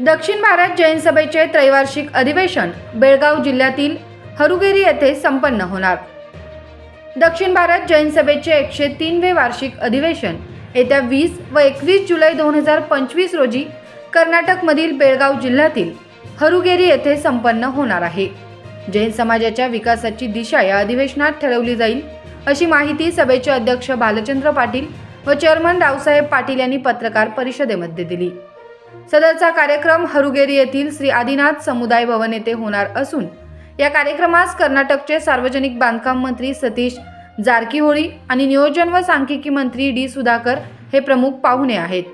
दक्षिण भारत जैन सभेचे त्रैवार्षिक अधिवेशन बेळगाव जिल्ह्यातील हरुगेरी येथे संपन्न होणार. दक्षिण भारत जैन सभेचे एकशे तीनवे वार्षिक अधिवेशन येत्या वीस व एकवीस जुलै दोन हजार पंचवीस रोजी कर्नाटकमधील बेळगाव जिल्ह्यातील हरुगेरी येथे संपन्न होणार आहे. जैन समाजाच्या विकासाची दिशा या अधिवेशनात ठरवली जाईल अशी माहिती सभेचे अध्यक्ष भालचंद्र पाटील व चेअरमन रावसाहेब पाटील यांनी पत्रकार परिषदेमध्ये दिली. सदरचा कार्यक्रम हरुगेरी येथील श्री आदिनाथ समुदाय भवन येथे होणार असून या कार्यक्रमास कर्नाटकचे सार्वजनिक बांधकाम मंत्री सतीश जारकीहोळी आणि नियोजन व सांख्यिकी मंत्री डी सुधाकर हे प्रमुख पाहुणे आहेत.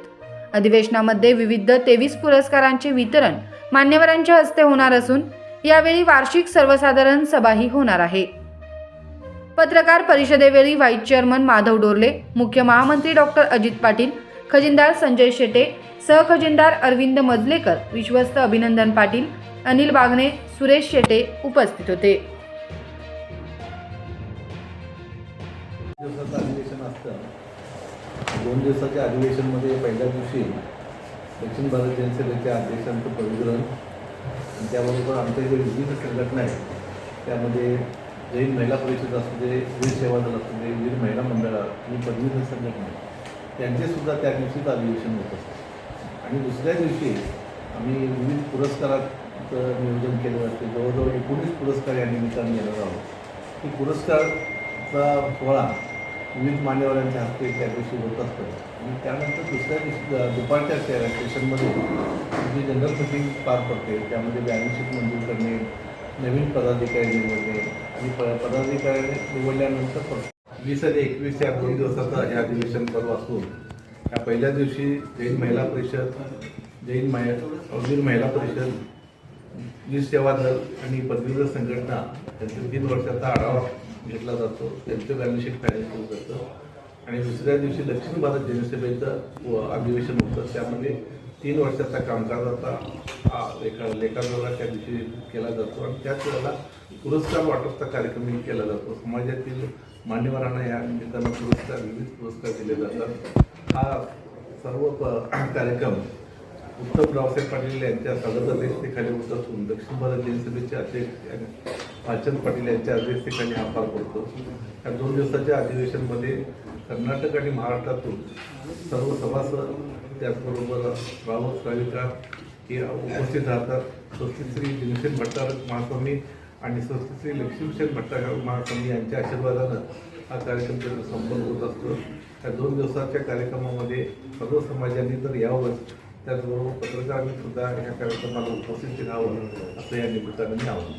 अधिवेशनामध्ये विविध तेवीस पुरस्कारांचे वितरण मान्यवरांच्या हस्ते होणार असून यावेळी वार्षिक सर्वसाधारण सभाही होणार आहे. पत्रकार परिषदेवेळी व्हाईस चेअरमन माधव डोरले मुख्य महामंत्री डॉक्टर अजित पाटील खजिनदार संजय शेटे सहखजिनदार अरविंद मजलेकर विश्वस्त अभिनंदन पाटील अनिल बागणे सुरेश शेटे उपस्थित होते. दोन दिवसाच्या अधिवेशनमध्ये पहिल्या दिवशी दक्षिण भारत जनसभेच्या अध्यक्षांचं पदग्रहण आणि त्याबरोबर आमच्या जे विविध संघटना आहेत. त्यामध्ये जैन महिला परिषद असू दे वीर सेवा दल असू दे वीर महिला मंडळ आणि पदवीधर संघटना त्यांचेसुद्धा त्या दिवशीच अधिवेशन होत असतं. आणि दुसऱ्या दिवशी आम्ही विविध पुरस्काराचं नियोजन केलं असते. जवळजवळ एकोणीस पुरस्कार या निमित्ताने येणार आहोत. की पुरस्कारचा सोहळा विविध मान्यवरांच्या हस्ते त्या दिवशी होत असतो. आणि त्यानंतर दुसऱ्या दिवशी दुपारच्या स्टेशनमध्ये सेशनमध्ये जी जनरल मिटिंग पार पडते. त्यामध्ये बॅलन्सशीट मंजूर करणे नवीन पदाधिकारी निवडणे आणि प पदाधिकारी निवडल्यानंतर वीस आणि एकवीस या दोन दिवसाचं हे अधिवेशन चालू असून या पहिल्या दिवशी जैन महिला परिषद जैन महिला वीर महिला परिषद वीर सेवा दल आणि पदवीधर संघटना त्यांच्या तीन वर्षाचा आढावा घेतला जातो. त्यांचं बॅलन्सशीट फायनल केलं जातं आणि दुसऱ्या दिवशी दक्षिण भारत जनसभेचं व अधिवेशन होतं. त्यामध्ये तीन वर्षाचा कामकाजाचा लेखा लेखाजोगा त्या दिवशी केला जातो. आणि त्याच वेळेला पुरस्कार वाटपचा कार्यक्रमही केला जातो. समाजातील मान्यवरांना या निमित्तानं पुरस्कार विविध पुरस्कार दिले जातात. हा सर्व प कार्यक्रम उत्तम रावसाहेब पाटील यांच्या सदर अध्यक्षतेखाली होत असून दक्षिण भारत जनसभेचे अध्यक्ष आणि पाटील यांच्या अध्यक्षतेखाली हा पार पडतो या दोन दिवसाच्या अधिवेशनमध्ये कर्नाटक आणि महाराष्ट्रातून सर्व सभासद त्याचबरोबर रावत श्राविका हे उपस्थित राहतात. स्वस्तिश्री भीमसेन भट्टारक महास्वामी आणि स्वस्तिश्री लक्ष्मीसेन भट्टारक महास्वामी यांच्या आशीर्वादानं हा कार्यक्रम तिथं संपन्न होत असतो. त्या दोन दिवसाच्या कार्यक्रमामध्ये सर्व समाजांनी तर यावंच. त्याचबरोबर पत्रकारांनी सुद्धा या कार्यक्रमाला उपस्थित राहावं असं या निमित्तानं मी आवाहन